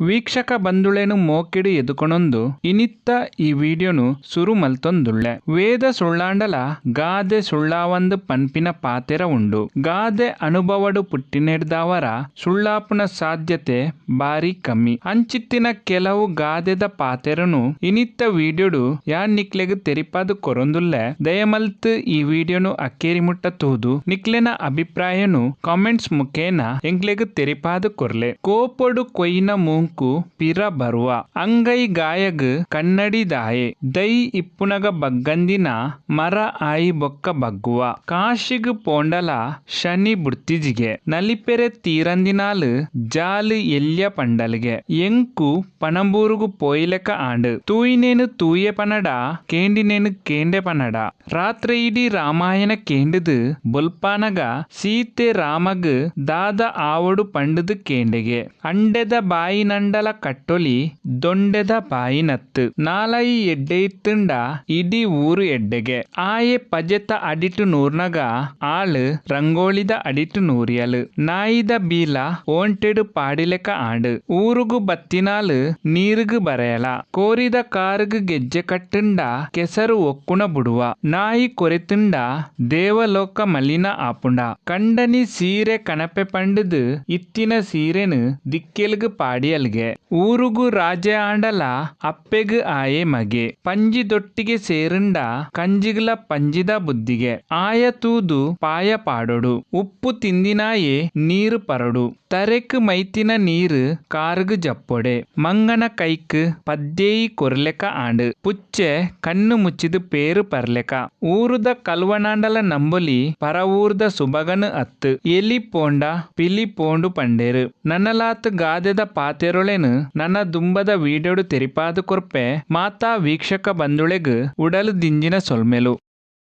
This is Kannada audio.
ವೀಕ್ಷಕ ಬಂದುಳೆನು ಮೋಕಿಡಿ ಎದುಕೊಣೊಂದು, ಇನಿತ್ತ ಈ ವಿಡಿಯೋನು ಸುರು ಮಲ್ತೊಂದುಳ್ಳೆ. ವೇದ ಸುಳ್ಳಾಂಡಲ, ಗಾದೆ ಸುಳ್ಳಾವಂದು ಪನ್ಪಿನ ಪಾತೆರ ಉಂಡು. ಗಾದೆ ಅನುಭವಡು ಪುಟ್ಟಿನೆಡ್ದಾವರ ಸುಳ್ಳಾಪುನ ಸಾಧ್ಯತೆ ಬಾರಿ ಕಮ್ಮಿ. ಅಂಚಿತ್ತಿನ ಕೆಲವು ಗಾದೆದ ಪಾತೆರನು ಇನಿತ್ತ ವಿಡಿಯೋಡು ಯಾನ್ ನಿಕ್ಲೆಗ್ ತೆರಿಪಾದು ಕೊರೊಂದುಲ್ಲೆ. ದಯಮಲ್ತ್ ಈ ವಿಡಿಯೋನು ಅಕ್ಕೇರಿ ಮುಟ್ಟ ತೂದು. ನಿಕ್ಲೆನ ಅಭಿಪ್ರಾಯನು ಕಾಮೆಂಟ್ಸ್ ಮುಖೇನ ಎಂಕ್ಲೆಗ್ ತೆರಿಪಾದು ಕೊರ್ಲೆ. ಕೋಪೊಡು ಕೊಯ್ನ ಮೂಂಕು ಪಿರ ಬರುವ ಅಂಗೈ ಗಾಯಗ್ ಕನ್ನಡಿದಾಯೆ ದೈ ಇಪ್ಪುನಗ ಬಗ್ಗಂದಿನ ಮರ ಆಯಿ ಬೊಕ್ಕ ಬಗ್ಗುವ. ಕಾಶಿಗ್ ಪೋಂಡಲ ಶನಿ ಬುಡ್ತಿಜಿಗೆ ನಲಿಪೆರೆ ತೀರಂದಿನಾಲ್ ಜಾಲ್ ಎಲ್ಯ ಪಂಡಲ್ಗೆ. ಎಂಕು ಪಣಂಬೂರುಗು ಪೋಯ್ಲೆಕ ಆಂಡ್. ತೂಯಿನೇನು ತೂಯೆ ಪನಡ, ಕೇಂಡಿನೇನು ಕೇಂಡೆ ಪನಡ. ರಾತ್ರಿ ಇಡೀ ರಾಮಾಯಣ ಕೇಂಡದು ಬೊಲ್ಪಾನಗ, ಸೀತೆ ರಾಮಗ್ ದಾದ ಆವಡು ಪಂಡದು ಕೇಂಡೆಗೆ. ಅಂಡೆದ ಬಾಯಿನಂಡಲ ಕಟ್ಟೊಲಿ ದೊಂಡೆದ ಬಾಯಿನತ್ತು. ನಾಲೈ ಎಡ್ಡೆ ಇತ್ತುಂಡ ಇಡೀ ಊರು ಎಡ್ಡೆಗೆ. ಆಯೆ ಪಜೆತ ಅಡಿಟು ನೂರ್ನಗ ಆಳು, ರಂಗೋಳಿದ ಅಡಿಟು ನೂರಿಯಲು. ನಾಯಿದ ಬೀಲ ಓಂಟೆಡು ಪಾಡಿಲೆಕ ಆಂಡ್. ಊರುಗು ಬತ್ತಿನಾಲು ನೀರುಗು ಬರೆಯಲ. ಕೋರಿದ ಕಾರುಗು ಗೆಜ್ಜೆ ಕಟ್ಟುಂಡ ಕೆಸರು ಒಕ್ಕುಣ ಬುಡುವ. ನಾಯಿ ಕೊರೆತುಂಡ ದೇವಲೋಕ ಮಲಿನ ಆಪುಂಡ. ಕಂಡನಿ ಸೀರೆ ಕಣಪೆ ಪಂಡದು ಇತ್ತಿನ ಸೀರೆನು ದಿಕ್ಕೆಲ್ಗು ಪಾಡಿಯಲ್ಗೆ ಊರುಗು ರಾಜ ಆಂಡಲ, ಅಪ್ಪೆಗ್ ಆಯೆ ಮಗೆ. ಪಂಜಿ ದೊಟ್ಟಿಗೆ ಸೇರುಂಡ, ಕಂಜಿಗ್ಲ ಪಂಜಿದ ಬುದ್ಧಿಗೆ. ಆಯ ತೂದು, ಪಾಯ ಪಾಡೊಡು. ಉಪ್ಪು ತಿಂದಿನಾಯೆ, ನೀರು ಪರಡು. ತರೆಕ್ ಮೈತಿನ ನೀರು, ಕಾರ್ಗ್ ಜಪ್ಪೊಡೆ. ಮಂಗನ ಕೈಕ್, ಪದ್ದೇಯಿ ಕೊರ್ಲೆಕ ಆಂಡ್. ಪುಚ್ಚೆ, ಕಣ್ಣು ಮುಚ್ಚಿದು ಪೇರು ಪರ್ಲೆಕ. ಊರುದ ಕಲ್ವನಾಂಡಲ ನಂಬೊಲಿ, ಪರವೂರ್ದ ಸುಬಗನು ಅತ್ತು. ಎಲಿ ಪೋಂಡ, ಪಿಲಿ ಪೋಂಡು ಪಂಡೇರು. ನನ್ನಲಾತ್ ಗಾದೆದ ಪಾತೆರೊಳೆನು ನನ್ನ ದುಂಬದ ವೀಡೆಡು ತೆರಿಪಾದು ಕೊರ್ಪೆ ಮಾತಾ ವೀಕ್ಷಕ ಬಂದುಳೆಗ್ ಉಡಲು ದಿಂಜಿನ ಸೊಲ್ಮೆಲು.